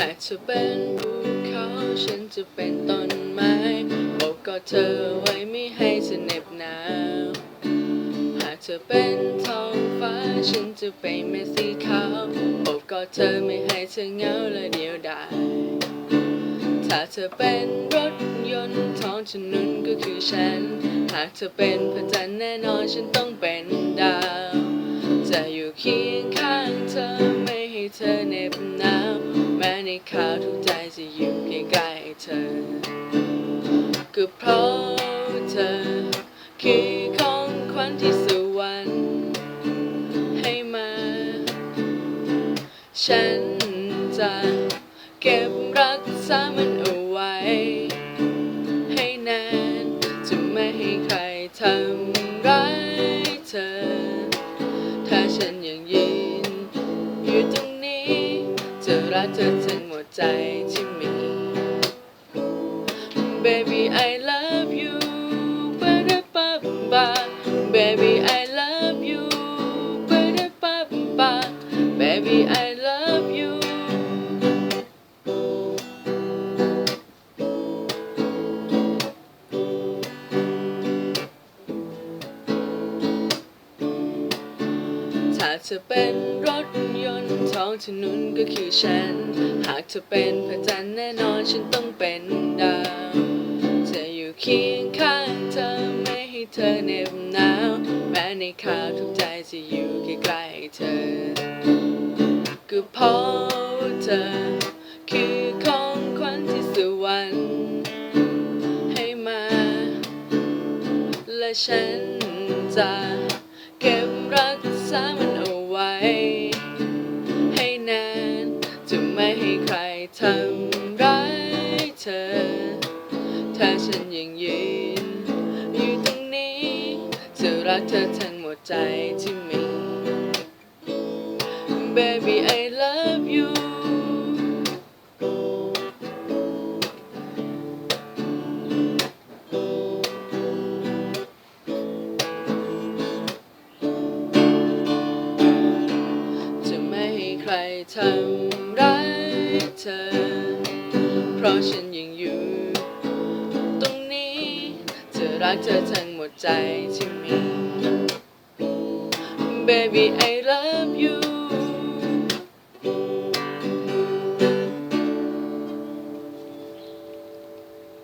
จะเธอเป็นภูเขาฉันจะเป็นต้นไม้โอบกอดเธอไว้ไม่ให้เธอเหน็บหนาวหากเธอเป็นท้องฟ้าฉันจะเป็นเม็ดสีขาวโอบกอดเธอไม่ให้เธอเหงาและเดียวดายถ้าเธอเป็นรถยนต์ท้องถนนก็คือฉัน หากเธอเป็นพระจันทร์แน่นอนฉันต้องเป็นดาว จะอยู่เคียงข้างเธอไม่ให้เธอเหน็บหนาว แม้ในข่าวทุกใจจะอยู่ใกล้ๆเธอ ก็เพราะเธอ คือของขวัญที่สวรรค์ให้มา ฉันจะเก็บรักษามันเอาไว้ ให้นานจะไม่ให้ใครทำร้ายเธอ รักเธอทั้งหมดใจที่มี Baby I love you ปะระปะปะ Baby I love you ปะระปะปะ Baby I love you ถ้าเธอเป็นรถย องถนนก็คือฉัน หากเธอเป็นพระจันทร์แน่นอนฉันต้องเป็นดาวจะอยู่เคียงข้างเธอไม่ให้เธอเหน็บหนาว แม้ในข่าวทุกใจจะอยู่ใกล้ๆเธอ ก็เพราะเธอ คือของขวัญที่สวรรค์ให้มา และฉันจะเก็บ ม่ใครทำร้ายเธอ ถ้าฉันยังยืน อยู่ตรงนี้จะรักเธอทั้งหมดใจที่มี Baby I love you จะไม่ให้ใครทำ เพราะฉันยังอยู่ตรงนี้จะรักเธอทั้งหมดใจที่มี Baby I love you